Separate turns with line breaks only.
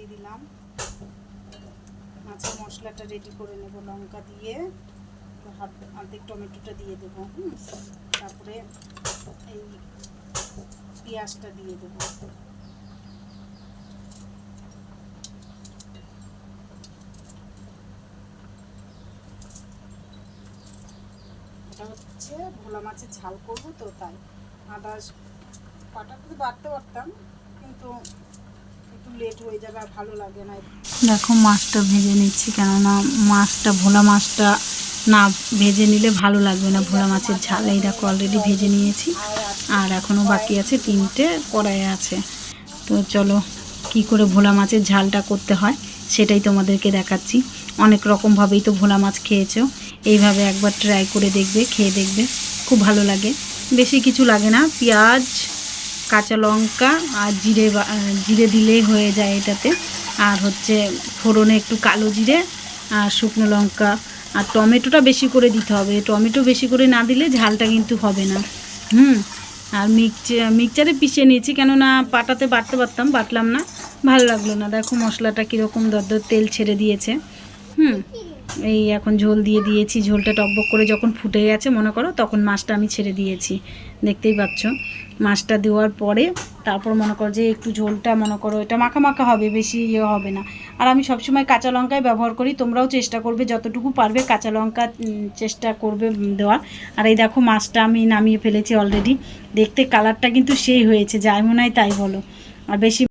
দিয়ে দিলাম। মাছের মশলাটা রেডি করে নেব, লঙ্কা দিয়ে। হাত অর্ধেক টমেটোটা দিয়ে দেবো, হুম। তারপরে এই পেঁয়াজটা দিয়ে দেবো। এটা হচ্ছে ভোলা মাছের ঝাল করব তো, তাই। আদা পাটাটা তো বাড়তে পারতাম, কিন্তু
দেখো মাছটা ভেজে নিচ্ছি, কেননা মাছটা, ভোলা মাছটা না ভেজে নিলে ভালো লাগবে না। ভোলা মাছের ঝাল এই দেখো অলরেডি ভেজে নিয়েছি। আর এখনও বাকি আছে তিনটে কড়াইয়ে আছে। তো চলো, কি করে ভোলা মাছের ঝালটা করতে হয় সেটাই তোমাদেরকে দেখাচ্ছি। অনেক রকমভাবেই তো ভোলা মাছ খেয়েছো। এইভাবে একবার ট্রাই করে দেখবে, খেয়ে দেখবে। খুব ভালো লাগে। বেশি কিছু লাগে না, পেঁয়াজ কাঁচা লঙ্কা আর জিরে জিরে দিলেই হয়ে যায় এটাতে। আর হচ্ছে ফোড়নে একটু কালো জিরে আর শুকনো লঙ্কা। আর টমেটোটা বেশি করে দিতে হবে। টমেটো বেশি করে না দিলে ঝালটা কিন্তু হবে না। হুম? আর মিক্সচার মিক্সচারে পিষে নিয়েছি কেননা পাটাতে বাটতে পারতাম, বাটলাম না। ভালো লাগল না। দেখো মশলাটা কীরকম দর দর তেল ছেড়ে দিয়েছে। হুম? এই এখন ঝোল দিয়ে দিয়েছি, ঝোলটা টকবক করে যখন ফুটে গেছে, মনে করো, তখন মাছটা আমি ছেড়ে দিয়েছি। দেখতেই পাচ্ছ, মাছটা দেওয়ার পরে তারপর মনে করো যে একটু ঝোলটা মনে করো এটা মাখা মাখা হবে, বেশি ইয়ে হবে না। আর আমি সবসময় কাঁচা লঙ্কাই ব্যবহার করি, তোমরাও চেষ্টা করবে, যতটুকু পারবে কাঁচা লঙ্কা চেষ্টা করবে দেওয়ার। আর এই দেখো মাছটা আমি নামিয়ে ফেলেছি অলরেডি দেখতে কালারটা কিন্তু সেই হয়েছে, যাই মনে হয় তাই বলো। আর বেশি